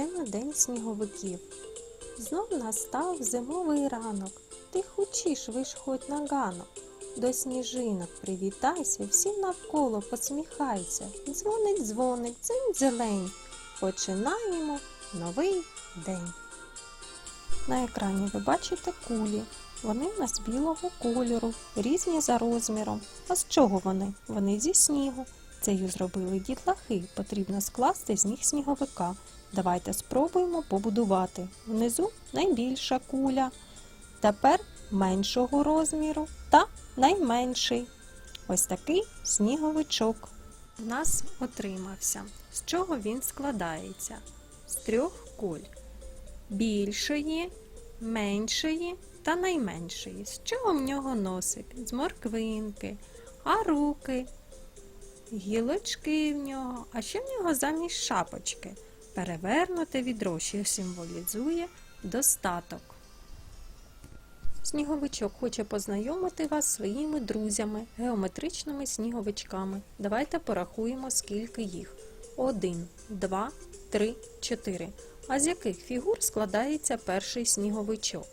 на день сніговиків. Знов настав зимовий ранок. Ти хочеш вишходь на ганок. До сніжинок привітайся, всім навколо посміхайся. Дзвонить, дзвонить, дзень зелень. Починаємо новий день. На екрані ви бачите кулі. Вони в нас білого кольору, різні за розміром. А з чого вони? Вони зі снігу. Цею зробили дітлахи. Потрібно скласти з них сніговика. Давайте спробуємо побудувати. Внизу найбільша куля. Тепер меншого розміру та найменший. Ось такий сніговичок. У нас отримався. З чого він складається? З трьох куль. Більшої, меншої та найменшої. З чого в нього носик? З морквинки, а руки, гілочки в нього, а ще в нього замість шапочки. Перевернуте відро, що символізує достаток. Сніговичок хоче познайомити вас зі своїми друзями, геометричними сніговичками. Давайте порахуємо, скільки їх. Один, два, три, чотири. А з яких фігур складається перший сніговичок?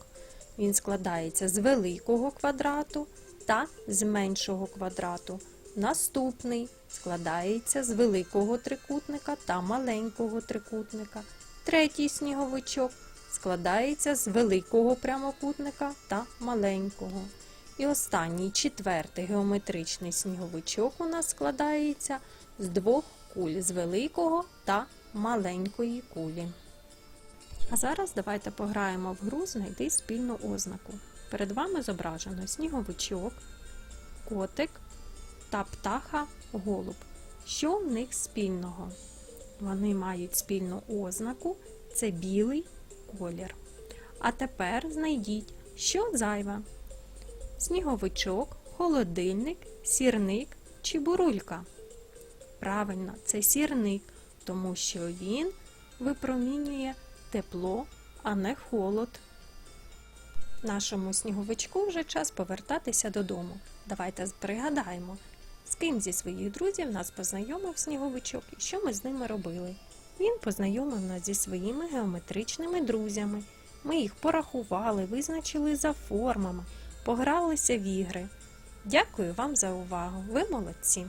Він складається з великого квадрату та з меншого квадрату. Наступний складається з великого трикутника та маленького трикутника. Третій сніговичок складається з великого прямокутника та маленького. І останній четвертий геометричний сніговичок у нас складається з двох куль з великого та маленької кулі. А зараз давайте пограємо в гру Знайди спільну ознаку. Перед вами зображено сніговичок, котик та птаха голуб. Що в них спільного? Вони мають спільну ознаку це білий колір. А тепер знайдіть, що зайве: сніговичок, холодильник, сірник чи бурулька. Правильно, це сірник, тому що він випромінює тепло, а не холод. Нашому сніговичку вже час повертатися додому. Давайте пригадаємо, ким зі своїх друзів нас познайомив сніговичок і що ми з ними робили. Він познайомив нас зі своїми геометричними друзями. Ми їх порахували, визначили за формами, погралися в ігри. Дякую вам за увагу! Ви молодці!